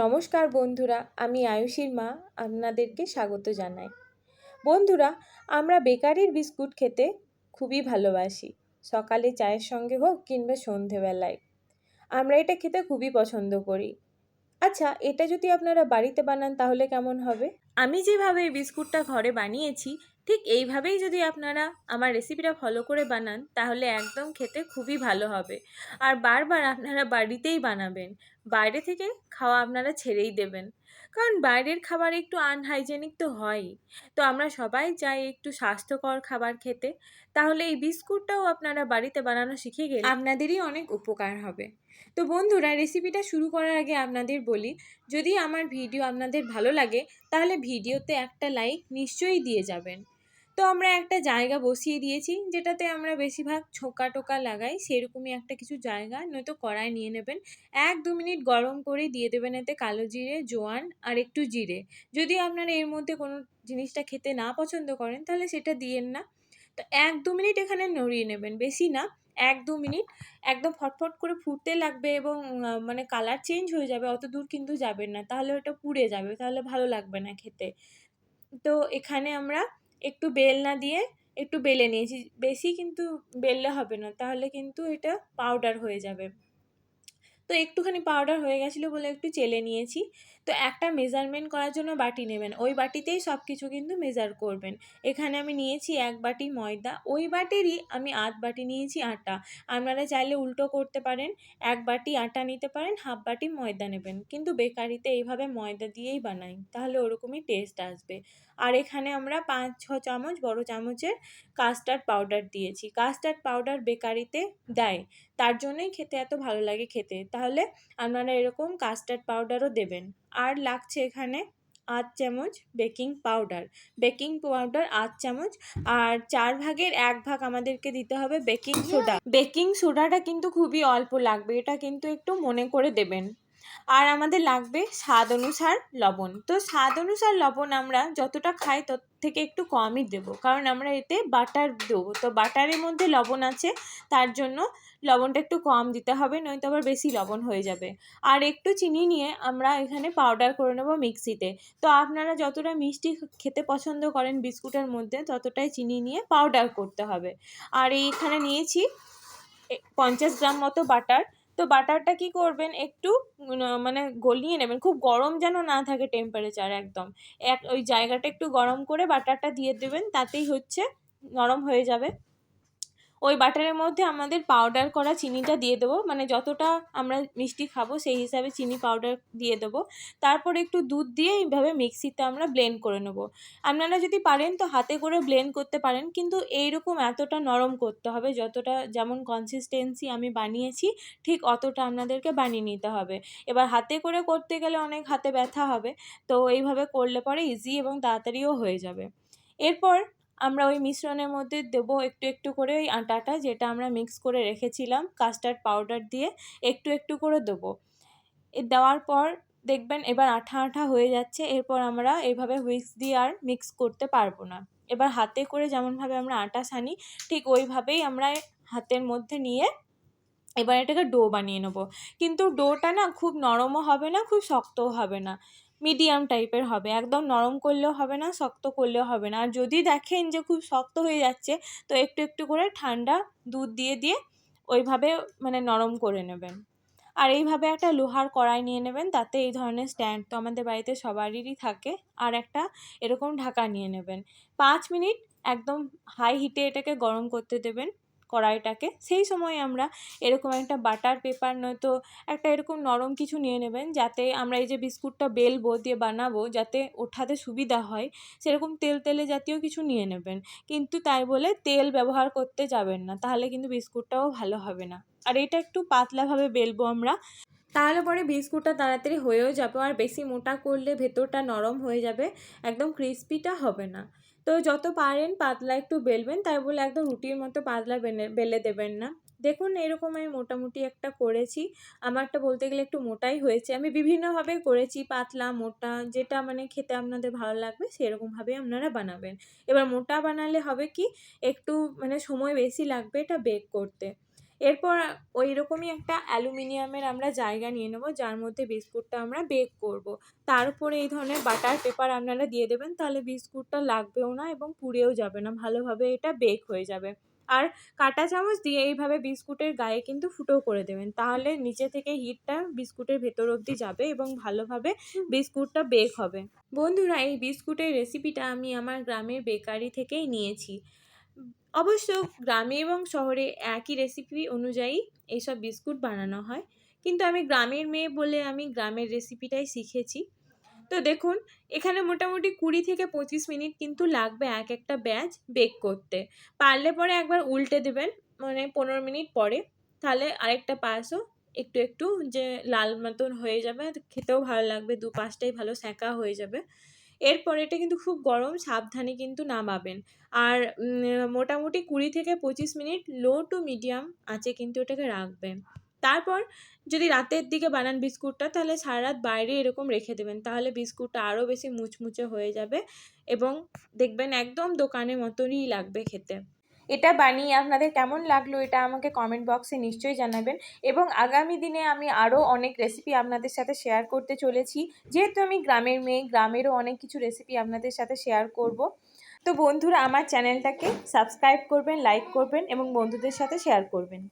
নমস্কার বন্ধুরা, আমি আয়ুষীর মা, আপনাদেরকে স্বাগত জানাই। বন্ধুরা, আমরা বেকারির বিস্কুট খেতে খুবই ভালোবাসি, সকালে চায়ের সঙ্গে হোক কিংবা সন্ধেবেলায়। আমরা এটা খেতে খুবই পছন্দ করি। আচ্ছা এটা যদি আপনারা বাড়িতে বানান তাহলে কেমন হবে? আমি যেভাবে এই বিস্কুটটা ঘরে বানিয়েছি ঠিক এইভাবেই যদি আপনারা আমার রেসিপিটা ফলো করে বানান, তাহলে একদম খেতে খুবই ভালো হবে। আর বারবার আপনারা বাড়িতেই বানাবেন, বাইরে থেকে খাওয়া আপনারা ছেড়েই দেবেন। কারণ বাইরের খাবার একটু আনহাইজেনিক তো হয়ই। তো আমরা সবাই চাই একটু স্বাস্থ্যকর খাবার খেতে। তাহলে এই বিস্কুটটাও আপনারা বাড়িতে বানানো শিখে গেলে আপনাদেরই অনেক উপকার হবে। তো বন্ধুরা রেসিপিটা শুরু করার আগে আপনাদের বলি, যদি আমার ভিডিও আপনাদের ভালো লাগে, তাহলে ভিডিওতে একটা লাইক নিশ্চয়ই দিয়ে যাবেন। তো আমরা একটা জায়গা বসিয়ে দিয়েছি, যেটাতে আমরা বেশিরভাগ ছোকা টোকা লাগাই, সেরকমই একটা কিছু জায়গা, নয়তো কড়াই নিয়ে নেবেন। এক দু মিনিট গরম করে দিয়ে দেবেন এতে কালো জিরে, জোয়ান আর একটু জিরে। যদি আপনারা এর মধ্যে কোনো জিনিসটা খেতে না পছন্দ করেন, তাহলে সেটা দিয়েন না। তো এক দু মিনিট এখানে নড়িয়ে নেবেন, বেশি না, এক দু মিনিট। একদম ফটফট করে ফুটতে লাগবে এবং মানে কালার চেঞ্জ হয়ে যাবে, অত দূর কিন্তু যাবেন না, তাহলে ওটা পুড়ে যাবে, তাহলে ভালো লাগবে না খেতে। তো এখানে আমরা একটু বেলনা দিয়ে একটু বেলে নিয়েছি। বেশি কিন্তু বেললে হবে না, তাহলে কিন্তু এটা পাউডার হয়ে যাবে। তো একটুখানি পাউডার হয়ে গেছিল বলে একটু চেলে নিয়েছি। তো একটা মেজারমেন্ট করার জন্য বাটি নেবেন। ওই বাটিতেই সব কিছু কিন্তু মেজার করবেন। এখানে আমি নিয়েছি এক বাটি ময়দা। ওই বাটিরই আমি আধ বাটি নিয়েছি আটা। আপনারা চাইলে উল্টো করতে পারেন। এক বাটি আটা নিতে পারেন, হাফ বাটি ময়দা নেবেন। কিন্তু বেকারিতে এইভাবে ময়দা দিয়েই বানাই। তাহলে ওরকমই টেস্ট আসবে। আর এখানে আমরা পাঁচ, ছ চামচ বড় চামচের কাস্টার্ড পাউডার দিয়েছি। কাস্টার্ড পাউডার বেকারিতে দেয়। তার জন্যই খেতে এত ভালো লাগে খেতে। তাহলে আপনারা এরকম কাস্টার্ড পাউডারও দেবেন। আর লাগছে এখানে আধ চামচ বেকিং পাউডার। বেকিং পাউডার আধ চামচ আর চার ভাগের এক ভাগ আমাদেরকে দিতে হবে বেকিং সোডা। বেকিং সোডাটা কিন্তু খুবই অল্প লাগবে, এটা কিন্তু একটু মনে করে দেবেন। আর আমাদের লাগবে স্বাদ অনুসার লবণ। তো স্বাদ অনুসার লবণ আমরা যতটা খাই তত থেকে একটু কমই দেব। কারণ আমরা এতে বাটার দেবো। তো বাটারের মধ্যে লবণ আছে, তার জন্য লবণটা একটু কম দিতে হবে, নয়তো আবার বেশি লবণ হয়ে যাবে। আর একটু চিনি নিয়ে আমরা এখানে পাউডার করে নেব মিক্সিতে। তো আপনারা যতটা মিষ্টি খেতে পছন্দ করেন বিস্কুটের মধ্যে, ততটাই চিনি নিয়ে পাউডার করতে হবে। আর এইখানে নিয়েছি পঞ্চাশ গ্রাম মতো বাটার। তো বাটারটা কি করবেন? একটু মানে গলিয়ে নেবেন। খুব গরম যেন না থাকে টেম্পারেচার একদম। এক, ওই জায়গাটা একটু গরম করে বাটারটা দিয়ে দেবেন, তাতেই হচ্ছে, নরম হয়ে যাবে। ওই বাটারের মধ্যে আমাদের পাউডার করা চিনিটা দিয়ে দেবো। মানে যতটা আমরা মিষ্টি খাব সেই হিসাবে চিনি পাউডার দিয়ে দেবো। তারপর একটু দুধ দিয়ে এইভাবে মিক্সিতে আমরা ব্লেন্ড করে নেব। আপনারা যদি পারেন তো হাতে করে ব্লেন্ড করতে পারেন। কিন্তু এইরকম এতটা নরম করতে হবে, যতটা যেমন কনসিস্টেন্সি আমি বানিয়েছি, ঠিক অতটা আপনাদেরকে বানিয়ে নিতে হবে। এবার হাতে করে করতে গেলে অনেক হাতে ব্যথা হবে, তো এইভাবে করলে পরে ইজি এবং তাড়াতাড়িও হয়ে যাবে। এরপর আমরা ওই মিশ্রণের মধ্যে দেবো একটু একটু করে ওই আটাটা যেটা আমরা মিক্স করে রেখেছিলাম কাস্টার্ড পাউডার দিয়ে একটু একটু করে দেবো। এ দেওয়ার পর দেখবেন এবার আঠা আঠা হয়ে যাচ্ছে, এরপর আমরা এভাবে হুইক্স দিয়ে আর মিক্স করতে পারব না। এবার হাতে করে যেমনভাবে আমরা আটা সানি, ঠিক ওইভাবেই আমরা হাতের মধ্যে নিয়ে এবার এটাকে ডো বানিয়ে নেব। কিন্তু ডোটা না খুব নরমও হবে না, খুব শক্তও হবে না। মিডিয়াম টাইপের হবে। একদম নরম করলেও হবে না, শক্ত করলেও হবে না। আর যদি দেখেন যে খুব শক্ত হয়ে যাচ্ছে, তো একটু একটু করে ঠান্ডা দুধ দিয়ে দিয়ে ওইভাবে মানে নরম করে নেবেন। আর এইভাবে একটা লোহার কড়াই নিয়ে নেবেন, তাতে এই ধরনের স্ট্যান্ড তো আমাদের বাড়িতে সবারই থাকে। আর একটা এরকম ঢাকা নিয়ে নেবেন। পাঁচ মিনিট একদম হাই হিটে এটাকে গরম করতে দেবেন। কড়াইটাকে, সেই সময় আমরা এরকম একটা বাটার পেপার নয়তো একটা এরকম নরম কিছু নিয়ে নেবেন, যাতে আমরা এই যে বিস্কুটটা বেলবো দিয়ে বানাবো, যাতে ওঠাতে সুবিধা হয়, সেরকম তেল তেলে জাতীয় কিছু নিয়ে নেবেন। কিন্তু তাই বলে তেল ব্যবহার করতে যাবেন না, তাহলে কিন্তু বিস্কুটটাও ভালো হবে না। আর এটা একটু পাতলাভাবে বেলবো আমরা। তাহলে পরে বিস্কুটটা তাড়াতাড়ি হয়েও যাবে, আর বেশি মোটা করলে ভেতরটা নরম হয়ে যাবে, একদম ক্রিস্পিটা হবে না। তো যত পারেন পাতলা একটু বেলবেন, তাই বলে একদম রুটির মতো পাতলা বেলে দেবেন না। দেখুন এরকম আমি মোটামুটি একটা করেছি। আমারটা বলতে গেলে একটু মোটাই হয়েছে। আমি বিভিন্নভাবে করেছি, পাতলা, মোটা, যেটা মানে খেতে আপনাদের ভালো লাগবে সেরকমভাবে আপনারা বানাবেন। এবার মোটা বানালে হবে কি, একটু মানে সময় বেশি লাগবে এটা বেক করতে। এরপর ওই রকমই একটা অ্যালুমিনিয়ামের আমরা জায়গা নিয়ে নেব, যার মধ্যে বিস্কুটটা আমরা বেক করব। তার উপরে এই ধরনের বাটার পেপার আপনারা দিয়ে দেবেন, তাহলে বিস্কুটটা লাগবেও না এবং পুড়েও যাবে না, ভালোভাবে এটা বেক হয়ে যাবে। আর কাঁটা চামচ দিয়ে এইভাবে বিস্কুটের গায়ে কিন্তু ফুটো করে দেবেন, তাহলে নিচে থেকে হিটটা বিস্কুটের ভেতর অবধি যাবে এবং ভালোভাবে বিস্কুটটা বেক হবে। বন্ধুরা, এই বিস্কুটের রেসিপিটা আমি আমার গ্রামের বেকারি থেকেই নিয়েছি। অবশ্য গ্রামে এবং শহরে একই রেসিপি অনুযায়ী এইসব বিস্কুট বানানো হয়। কিন্তু আমি গ্রামের মেয়ে বলে আমি গ্রামের রেসিপিটাই শিখেছি। তো দেখুন, এখানে মোটামুটি কুড়ি থেকে পঁচিশ মিনিট কিন্তু লাগবে এক একটা ব্যাচ বেক করতে। পারলে পরে একবার উল্টে দেবেন মানে পনেরো মিনিট পরে। তাহলে আরেকটা পাশও একটু একটু যে লাল মতন হয়ে যাবে, খেতেও ভালো লাগবে দু পাশটাই ভালো সেঁকা হয়ে যাবে। এরপর এটা কিন্তু খুব গরম, সাবধানে কিন্তু নামাবেন। আর মোটামুটি কুড়ি থেকে পঁচিশ মিনিট লো টু মিডিয়াম আঁচে কিন্তু ওটাকে রাখবেন। তারপর যদি রাতের দিকে বানান বিস্কুটটা, তাহলে সারা রাত বাইরে এরকম রেখে দেবেন। তাহলে বিস্কুটটা আরও বেশি মুচমুচে হয়ে যাবে এবং দেখবেন একদম দোকানের মতনই লাগবে খেতে। এটা বানিয়ে আপনাদের কেমন লাগল এটা আমাকে কমেন্ট বক্সে নিশ্চয়ই জানাবেন। এবং আগামী দিনে আমি আরও অনেক রেসিপি আপনাদের সাথে শেয়ার করতে চলেছি। যেহেতু আমি গ্রামের মেয়ে, গ্রামেরও অনেক কিছু রেসিপি আপনাদের সাথে শেয়ার করব। তো বন্ধুরা, আমার চ্যানেলটাকে সাবস্ক্রাইব করবেন লাইক করবেন এবং বন্ধুদের সাথে শেয়ার করবেন।